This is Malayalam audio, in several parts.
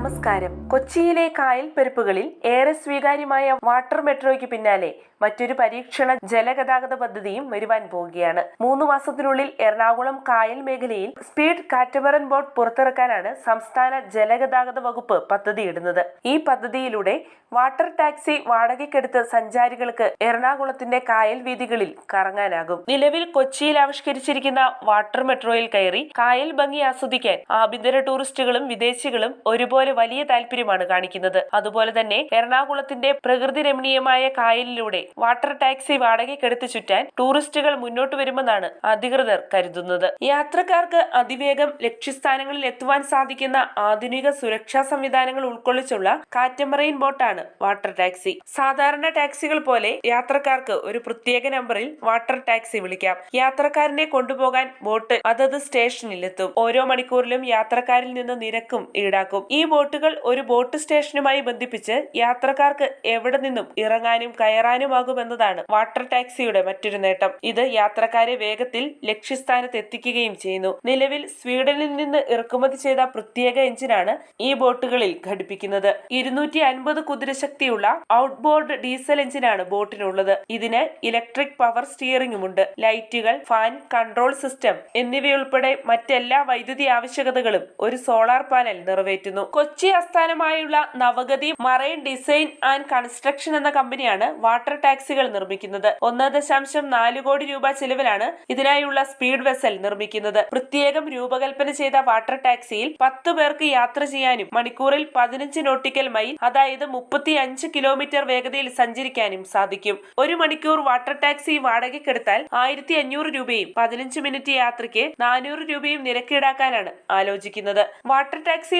നമസ്കാരം. കൊച്ചിയിലെ കായൽ പെരുപ്പുകളിൽ ഏറെ സ്വീകാര്യമായ വാട്ടർ മെട്രോയ്ക്ക് പിന്നാലെ മറ്റൊരു പരീക്ഷണ ജലഗതാഗത പദ്ധതിയും വരുവാൻ പോവുകയാണ്. മൂന്ന് മാസത്തിനുള്ളിൽ എറണാകുളം കായൽ മേഖലയിൽ സ്പീഡ് കാറ്റമറൻ ബോട്ട് പുറത്തിറക്കാനാണ് സംസ്ഥാന ജലഗതാഗത വകുപ്പ് പദ്ധതിയിടുന്നത്. ഈ പദ്ധതിയിലൂടെ വാട്ടർ ടാക്സി വാടകയ്ക്കെടുത്ത് സഞ്ചാരികൾക്ക് എറണാകുളത്തിന്റെ കായൽ വീതികളിൽ കറങ്ങാനാകും. നിലവിൽ കൊച്ചിയിൽ ആവിഷ്കരിച്ചിരിക്കുന്ന വാട്ടർ മെട്രോയിൽ കയറി കായൽ ഭംഗി ആസ്വദിക്കാൻ ആഭ്യന്തര ടൂറിസ്റ്റുകളും വിദേശികളും ഒരുപോലെ വലിയ താല്പര്യമാണ് കാണിക്കുന്നത്. അതുപോലെ തന്നെ എറണാകുളത്തിന്റെ പ്രകൃതി രമണീയമായ കായലിലൂടെ വാട്ടർ ടാക്സി വാടകയ്ക്കെടുത്ത് ചുറ്റാൻ ടൂറിസ്റ്റുകൾ മുന്നോട്ട് വരുമെന്നാണ് അധികൃതർ കരുതുന്നത്. യാത്രക്കാർക്ക് അതിവേഗം ലക്ഷ്യസ്ഥാനങ്ങളിൽ എത്തുവാൻ സാധിക്കുന്ന ആധുനിക സുരക്ഷാ സംവിധാനങ്ങൾ ഉൾക്കൊള്ളിച്ചുള്ള കാറ്റമറൈൻ ബോട്ടാണ് വാട്ടർ ടാക്സി. സാധാരണ ടാക്സികൾ പോലെ യാത്രക്കാർക്ക് ഒരു പ്രത്യേക നമ്പറിൽ വാട്ടർ ടാക്സി വിളിക്കാം. യാത്രക്കാരനെ കൊണ്ടുപോകാൻ ബോട്ട് അതത് സ്റ്റേഷനിലെത്തും. ഓരോ മണിക്കൂറിലും യാത്രക്കാരിൽ നിന്ന് നിരക്കും ഈടാക്കും. ഈ ബോട്ടുകൾ ഒരു ബോട്ട് സ്റ്റേഷനുമായി ബന്ധിപ്പിച്ച് യാത്രക്കാർക്ക് എവിടെ നിന്നും ഇറങ്ങാനും കയറാനുമാകുമെന്നതാണ് വാട്ടർ ടാക്സിയുടെ മറ്റൊരു നേട്ടം. ഇത് യാത്രക്കാരെ വേഗത്തിൽ ലക്ഷ്യസ്ഥാനത്ത് എത്തിക്കുകയും ചെയ്യുന്നു. നിലവിൽ സ്വീഡനിൽ നിന്ന് ഇറക്കുമതി ചെയ്ത പ്രത്യേക എഞ്ചിനാണ് ഈ ബോട്ടുകളിൽ ഘടിപ്പിക്കുന്നത്. ഇരുന്നൂറ്റി അൻപത് കുതിരശക്തിയുള്ള ഔട്ട്ബോർഡ് ഡീസൽ എഞ്ചിനാണ് ബോട്ടിനുള്ളത്. ഇതിന് ഇലക്ട്രിക് പവർ സ്റ്റിയറിംഗും ഉണ്ട് ലൈറ്റുകൾ ഫാൻ കൺട്രോൾ സിസ്റ്റം എന്നിവയുൾപ്പെടെ മറ്റെല്ലാ വൈദ്യുതി ആവശ്യകതകളും ഒരു സോളാർ പാനൽ നിറവേറ്റുന്നു. കൊച്ചി ആസ്ഥാനമായുള്ള Navgathi marine design and construction എന്ന കമ്പനിയാണ് വാട്ടർ ടാക്സികൾ നിർമ്മിക്കുന്നത്. ഒന്ന് ദശാംശം നാല് കോടി രൂപ ചിലവിലാണ് ഇതിനായുള്ള സ്പീഡ് വെസൽ നിർമ്മിക്കുന്നത്. പ്രത്യേകം രൂപകൽപ്പന ചെയ്ത വാട്ടർ ടാക്സിയിൽ പത്ത് പേർക്ക് യാത്ര ചെയ്യാനും മണിക്കൂറിൽ പതിനഞ്ച് നോട്ടിക്കൽ മൈൽ അതായത് മുപ്പത്തി അഞ്ച് കിലോമീറ്റർ വേഗതയിൽ സഞ്ചരിക്കാനും സാധിക്കും. ഒരു മണിക്കൂർ വാട്ടർ ടാക്സി വാടകയ്ക്കെടുത്താൽ ആയിരത്തി അഞ്ഞൂറ് രൂപയും പതിനഞ്ച് മിനിറ്റ് യാത്രയ്ക്ക് നാനൂറ് രൂപയും നിരക്ക് ഈടാക്കാനാണ് ആലോചിക്കുന്നത്. വാട്ടർ ടാക്സി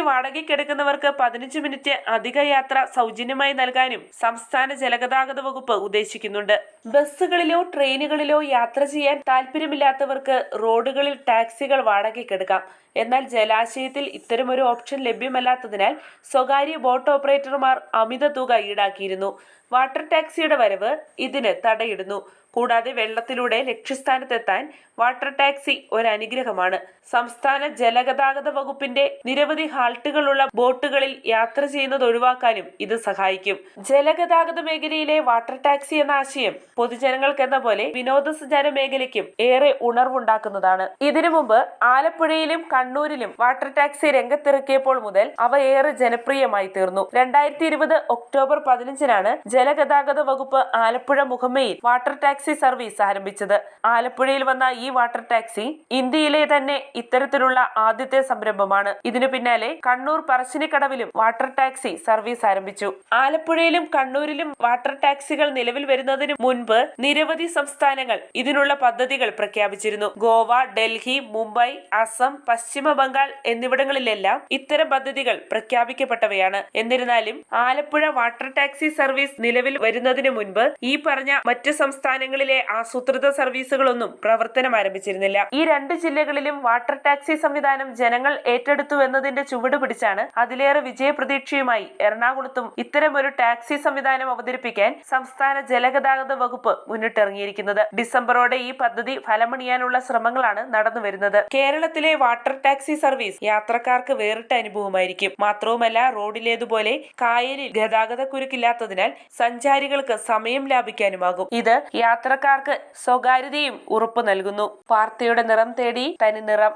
വാടകയ്ക്കെടുക്കുന്നവർക്ക് പതിനഞ്ച് മിനിറ്റ് അധിക യാത്ര സൗജന്യമായി നൽകാനും സംസ്ഥാന ജലഗതാഗത വകുപ്പ് ഉദ്ദേശിക്കുന്നുണ്ട്. ബസ്സുകളിലോ ട്രെയിനുകളിലോ യാത്ര ചെയ്യാൻ താല്പര്യമില്ലാത്തവർക്ക് റോഡുകളിൽ ടാക്സികൾ വാടകയ്ക്കെടുക്കാം എന്നാൽ ജലാശയത്തിൽ ഇത്തരമൊരു ഓപ്ഷൻ ലഭ്യമല്ലാത്തതിനാൽ സ്വകാര്യ ബോട്ട് ഓപ്പറേറ്റർമാർ അമിത തുക ഈടാക്കിയിരുന്നു. വാട്ടർ ടാക്സിയുടെ വരവ് ഇതിന് തടയിടുന്നു. കൂടാതെ വെള്ളത്തിലൂടെ ലക്ഷ്യസ്ഥാനത്തെത്താൻ വാട്ടർ ടാക്സി ഒരു അനുഗ്രഹമാണ് സംസ്ഥാന ജലഗതാഗത വകുപ്പിന്റെ നിരവധി ഹാൾട്ടുകളുള്ള ബോട്ടുകളിൽ യാത്ര ചെയ്യുന്നത് ഒഴിവാക്കാനും ഇത് സഹായിക്കും. ജലഗതാഗത മേഖലയിലെ വാട്ടർ ടാക്സി എന്ന ആശയം പൊതുജനങ്ങൾക്കെന്ന പോലെ വിനോദസഞ്ചാര മേഖലയ്ക്കും ഏറെ ഉണർവുണ്ടാക്കുന്നതാണ്. ഇതിനു മുമ്പ് ആലപ്പുഴയിലും കണ്ണൂരിലും വാട്ടർ ടാക്സി രംഗത്തിറക്കിയപ്പോൾ മുതൽ അവ ഏറെ ജനപ്രിയമായി തീർന്നു. രണ്ടായിരത്തി ഇരുപത് ഒക്ടോബർ പതിനഞ്ചിനാണ് ജലഗതാഗത വകുപ്പ് ആലപ്പുഴ മുഖമ്മയിൽ വാട്ടർ ടാക്സി സർവീസ് ആരംഭിച്ചത്. ആലപ്പുഴയിൽ വന്ന ഈ വാട്ടർ ടാക്സി ഇന്ത്യയിലെ തന്നെ ഇത്തരത്തിലുള്ള ആദ്യത്തെ സംരംഭമാണ്. ഇതിനു പിന്നാലെ കണ്ണൂർ പറശ്ശിനിക്കടവിലും വാട്ടർ ടാക്സി സർവീസ് ആരംഭിച്ചു. ആലപ്പുഴയിലും കണ്ണൂരിലും വാട്ടർ ടാക്സികൾ നിലവിൽ വരുന്നതിന് മുൻപ് നിരവധി സംസ്ഥാനങ്ങൾ ഇതിനുള്ള പദ്ധതികൾ പ്രഖ്യാപിച്ചിരുന്നു. ഗോവ ഡൽഹി മുംബൈ അസം പശ്ചിമ ബംഗാൾ എന്നിവിടങ്ങളിലെല്ലാം ഇത്തരം പദ്ധതികൾ പ്രഖ്യാപിക്കപ്പെട്ടവയാണ്. എന്നിരുന്നാലും ആലപ്പുഴ വാട്ടർ ടാക്സി സർവീസ് നിലവിൽ വരുന്നതിന് മുൻപ് ഈ പറഞ്ഞ മറ്റ് സംസ്ഥാനങ്ങളിലെ ആസൂത്രിത സർവീസുകളൊന്നും പ്രവർത്തനം ആരംഭിച്ചിരുന്നില്ല. ഈ രണ്ട് ജില്ലകളിലും വാട്ടർ ടാക്സി സംവിധാനം ജനങ്ങൾ ഏറ്റെടുത്തു എന്നതിന്റെ ചുവട് പിടിച്ചാണ് അതിലേറെ വിജയപ്രതീക്ഷയുമായി എറണാകുളത്തും ഇത്തരമൊരു ടാക്സി സംവിധാനം അവതരിപ്പിക്കാൻ സംസ്ഥാന ജലഗതാഗത വകുപ്പ് മുന്നിട്ടിറങ്ങിയിരിക്കുന്നത്. ഡിസംബറോടെ ഈ പദ്ധതി ഫലമണിയാനുള്ള ശ്രമങ്ങളാണ് നടന്നു വരുന്നത്. കേരളത്തിലെ വാട്ടർ ടാക്സി സർവീസ് യാത്രക്കാർക്ക് വേറിട്ട അനുഭവമായിരിക്കും. മാത്രവുമല്ല റോഡിലേതുപോലെ കായലിൽ ഗതാഗത കുരുക്കില്ലാത്തതിനാൽ സഞ്ചാരികൾക്ക് സമയം ലാഭിക്കാനുമാകും. ഇത് യാത്രക്കാർക്ക് സ്വകാര്യതയും ഉറപ്പു നൽകുന്നു. വാർത്തയുടെ നിറം തേടി തനി നിറം.